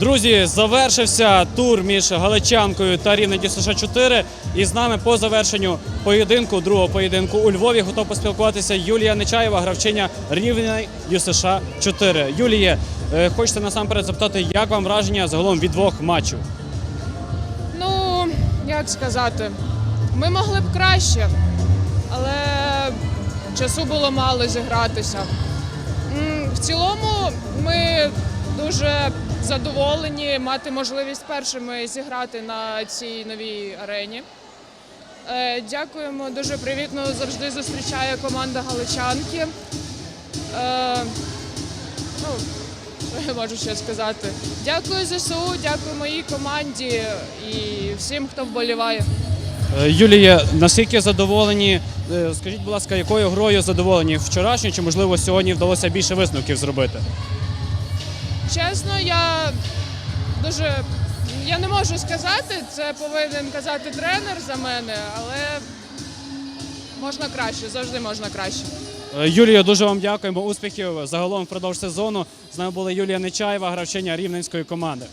Друзі, завершився тур між Галичанкою та Рівне ДЮСШ 4. І з нами по завершенню поєдинку, другого поєдинку у Львові, готов поспілкуватися Юлія Нечаєва, гравчиня Рівне ДЮСШ 4. Юліє, е, хочеться насамперед запитати, як вам враження загалом від двох матчів? Ну, як сказати, ми могли б краще, але часу було мало зігратися. В цілому ми дуже задоволені мати можливість першими зіграти на цій новій арені. Е, Дякуємо, дуже привітно завжди зустрічає команда Галичанки. Е, Ну, що я можу ще сказати? Дякую ЗСУ, дякую моїй команді і всім, хто вболіває. Е, Юліє, наскільки задоволені? Скажіть, будь ласка, якою грою задоволені вчорашньою, чи можливо сьогодні вдалося більше висновків зробити? Чесно, я дуже я не можу сказати, це повинен казати тренер за мене, але можна краще, завжди можна краще. Юлію, дуже вам дякуємо. Успіхів загалом впродовж сезону. З нами була Юлія Нечаєва, гравчиня рівненської команди.